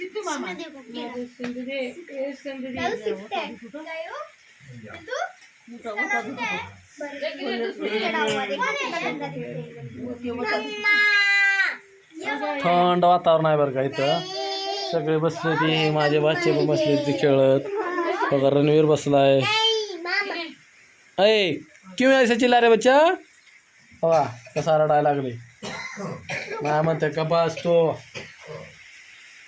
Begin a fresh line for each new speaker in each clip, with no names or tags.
थंड वातावरण आहे बरं का इथं सगळे बसले ती माझे बाचे पण बसले ती खेळत बघा रणवीर बसलाय ऐ किंवा ऐसा चिल्ला रे बच्चा हवा कसा रडायला लागले नाही म्हणते कपास तो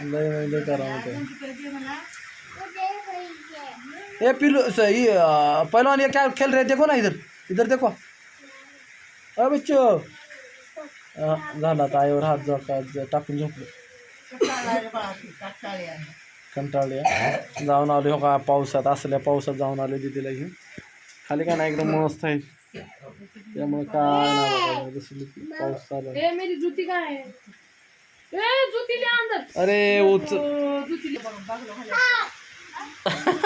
नहीं मैं
लेकर आऊँ तो ये पिल्लू सही पहलवान ये क्या खेल रहे देखो ना इधर इधर देखो अरे बच्चो झाला आता आईवर हात जो टाकून झोपलो कंटाळले जाऊन आले हो का पावसात असल्या पावसात जाऊन आले दिदीला घेऊन खाली का नाही एकदम मस्त आहे त्यामुळे काय नाही पाऊस चालू
जुती काय
अरे उच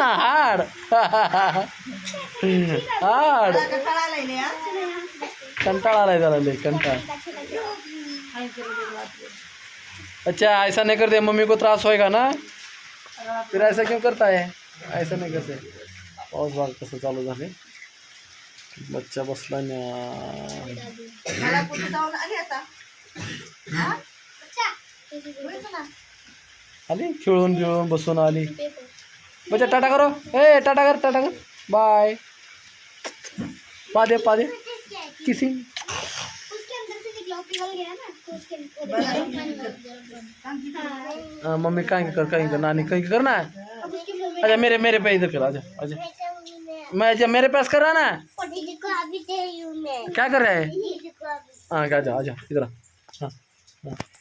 हाड हाड
कंटाळा आलाय
त्याला लई कंटाळ अच्छा ऐसा नाही करते मम्मी को त्रास का ना फिर ऐसा क्यों करता है ऐसा नाही करते पाऊस भाग कसं चालू झाले बच्चा बसला ना
आली
खेळून खेळून बसून आली बच्चा टाटा करो ए टाटा कर टाटा कर बाय पादे पादे किसी हाँ मम्मी कहीं कर कहीं कर नानी कहीं
करना है
अच्छा मेरे मेरे पे इधर करा
अच्छा अच्छा
मैं अच्छा मेरे पास कर रहा ना क्या कर रहा है हाँ क्या आजा आजा इधर हाँ, हाँ।